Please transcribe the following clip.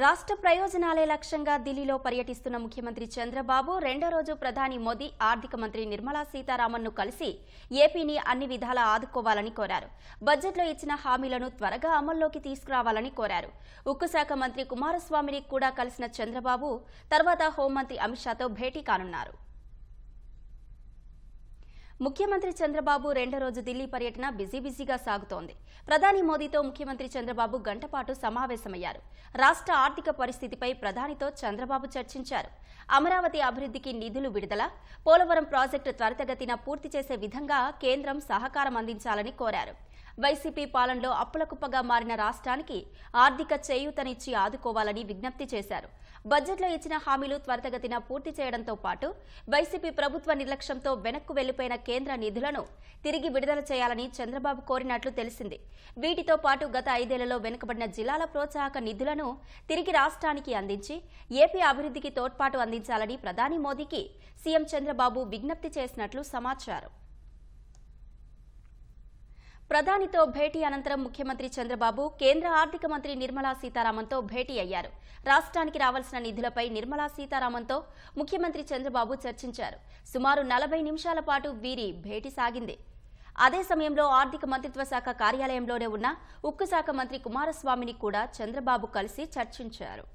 రాష్ట్ర ప్రయోజనాలే లక్ష్యంగా ఢిల్లీలో పర్యటిస్తున్న ముఖ్యమంత్రి చంద్రబాబు రెండో రోజు ప్రధాని మోదీ ఆర్థిక మంత్రి నిర్మలా సీతారామన్ను కలిసి ఏపీని అన్ని విధాలా ఆదుకోవాలని కోరారు. బడ్జెట్లో ఇచ్చిన హామీలను త్వరగా అమల్లోకి తీసుకురావాలని కోరారు. ఉక్కు శాఖ మంత్రి కుమారస్వామిని కూడా కలిసిన చంద్రబాబు తర్వాత హోంమంత్రి అమిత్ షాతో భేటీ కానున్నారు. ముఖ్యమంత్రి చంద్రబాబు రెండో రోజు ఢిల్లీ పర్యటన బిజీ బిజీగా సాగుతోంది. ప్రధాని మోదీతో ముఖ్యమంత్రి చంద్రబాబు గంటపాటు సమావేశమయ్యారు. రాష్ట్ర ఆర్థిక పరిస్థితిపై ప్రధానితో చంద్రబాబు చర్చించారు. అమరావతి అభివృద్ధికి నిధులు విడుదల పోలవరం ప్రాజెక్టు త్వరితగతిన పూర్తి చేసే విధంగా కేంద్రం సహకారం అందించాలని కోరారు. వైసీపీ పాలనలో అప్పులకుప్పగా మారిన రాష్ట్రానికి ఆర్థిక చేయూతనిచ్చి ఆదుకోవాలని విజ్ఞప్తి చేశారు. బడ్జెట్లో ఇచ్చిన హామీలు త్వరితగతిన పూర్తి చేయడంతో పాటు వైసీపీ ప్రభుత్వ నిర్లక్ష్యంతో వెనక్కు వెళ్ళిపోయిన కేంద్ర నిధులను తిరిగి విడుదల చేయాలని చంద్రబాబు కోరినట్లు తెలిసింది. వీటితో పాటు గత ఐదేళ్ళలో వెనుకబడిన జిల్లాల ప్రోత్సాహక నిధులను తిరిగి రాష్ట్రానికి అందించి ఏపీ అభివృద్ధికి తోడ్పాటు అందించాలని ప్రధాని మోదీకి సీఎం చంద్రబాబు విజ్ఞప్తి చేసినట్లు సమాచారం. ప్రధానితో భేటీ అనంతరం ముఖ్యమంత్రి చంద్రబాబు కేంద్ర ఆర్థిక మంత్రి నిర్మలా సీతారామన్తో భేటీ అయ్యారు. రాష్ట్రానికి రావాల్సిన నిధులపై నిర్మలా సీతారామన్తో ముఖ్యమంత్రి చంద్రబాబు చర్చించారు. సుమారు నలభై నిమిషాల పాటు వీరి భేటీ సాగింది. అదే సమయంలో ఆర్థిక మంత్రిత్వ శాఖ కార్యాలయంలోనే ఉన్న ఉక్కు శాఖ మంత్రి కుమారస్వామిని కూడా చంద్రబాబు కలిసి చర్చించారు.